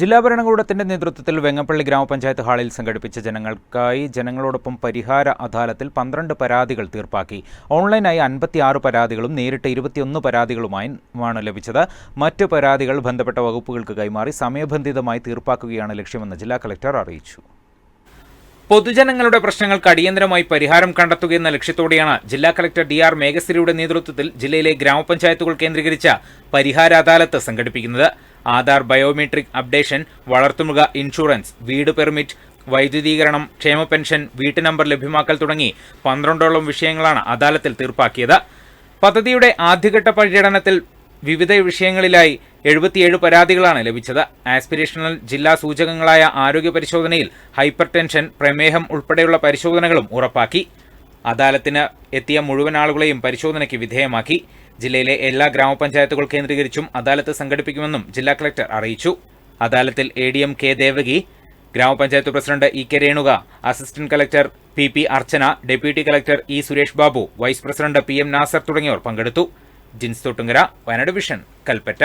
ജില്ലാ ഭരണകൂടത്തിന്റെ നേതൃത്വത്തിൽ വെങ്ങപ്പള്ളി ഗ്രാമപഞ്ചായത്ത് ഹാളിൽ സംഘടിപ്പിച്ച ജനങ്ങൾക്കായി ജനങ്ങളോടൊപ്പം പരിഹാര അദാലത്തിൽ പന്ത്രണ്ട് പരാതികൾ തീർപ്പാക്കി. ഓൺലൈനായി അൻപത്തിയാറ് പരാതികളും നേരിട്ട് ഇരുപത്തിയൊന്ന് പരാതികളുമായാണ് ലഭിച്ചത്. മറ്റ് പരാതികൾ ബന്ധപ്പെട്ട വകുപ്പുകൾക്ക് കൈമാറി സമയബന്ധിതമായി തീർപ്പാക്കുകയാണ് ലക്ഷ്യമെന്ന് ജില്ലാ കളക്ടർ അറിയിച്ചു. പൊതുജനങ്ങളുടെ പ്രശ്നങ്ങൾക്ക് അടിയന്തരമായി പരിഹാരം കണ്ടെത്തുകയെന്ന ലക്ഷ്യത്തോടെയാണ് ജില്ലാ കളക്ടർ ഡി ആർ മേഘശ്രീയുടെ നേതൃത്വത്തിൽ ജില്ലയിലെ ഗ്രാമപഞ്ചായത്തുകൾ കേന്ദ്രീകരിച്ച പരിഹാര അദാലത്ത് സംഘടിപ്പിക്കുന്നത്. ആധാർ ബയോമെട്രിക് അപ്ഡേഷൻ വളർത്തുമൃഗ ഇൻഷുറൻസ് വീട് പെർമിറ്റ് വൈദ്യുതീകരണം ക്ഷേമ പെൻഷൻ വീട്ടു നമ്പർ ലഭ്യമാക്കൽ തുടങ്ങി പന്ത്രണ്ടോളം വിഷയങ്ങളാണ് അദാലത്തിൽ തീർപ്പാക്കിയത്. പദ്ധതിയുടെ ആദ്യഘട്ട പര്യടനത്തിൽ വിവിധ വിഷയങ്ങളിലായി എഴുപത്തിയേഴ് പരാതികളാണ് ലഭിച്ചത്. ആസ്പിരേഷണൽ ജില്ലാ സൂചകങ്ങളായ ആരോഗ്യ പരിശോധനയിൽ ഹൈപ്പർ ടെൻഷൻ പ്രമേഹം ഉൾപ്പെടെയുള്ള പരിശോധനകളും ഉറപ്പാക്കി. അദാലത്തിന് എത്തിയ മുഴുവൻ ആളുകളെയും പരിശോധനയ്ക്ക് വിധേയമാക്കി. ജില്ലയിലെ എല്ലാ ഗ്രാമപഞ്ചായത്തുകൾ കേന്ദ്രീകരിച്ചും അദാലത്ത് സംഘടിപ്പിക്കുമെന്നും ജില്ലാ കളക്ടർ അറിയിച്ചു. അദാലത്തിൽ A D M K Devaki gram panchayat president E K Renuka assistant collector P P Archana deputy collector E Suresh Babu vice president P M Nasar തുടങ്ങിയവർ പങ്കെടുത്തു. ജിൻസ് തൊട്ടുങ്കര വയനാട് വിഷൻ കൽപ്പറ്റ.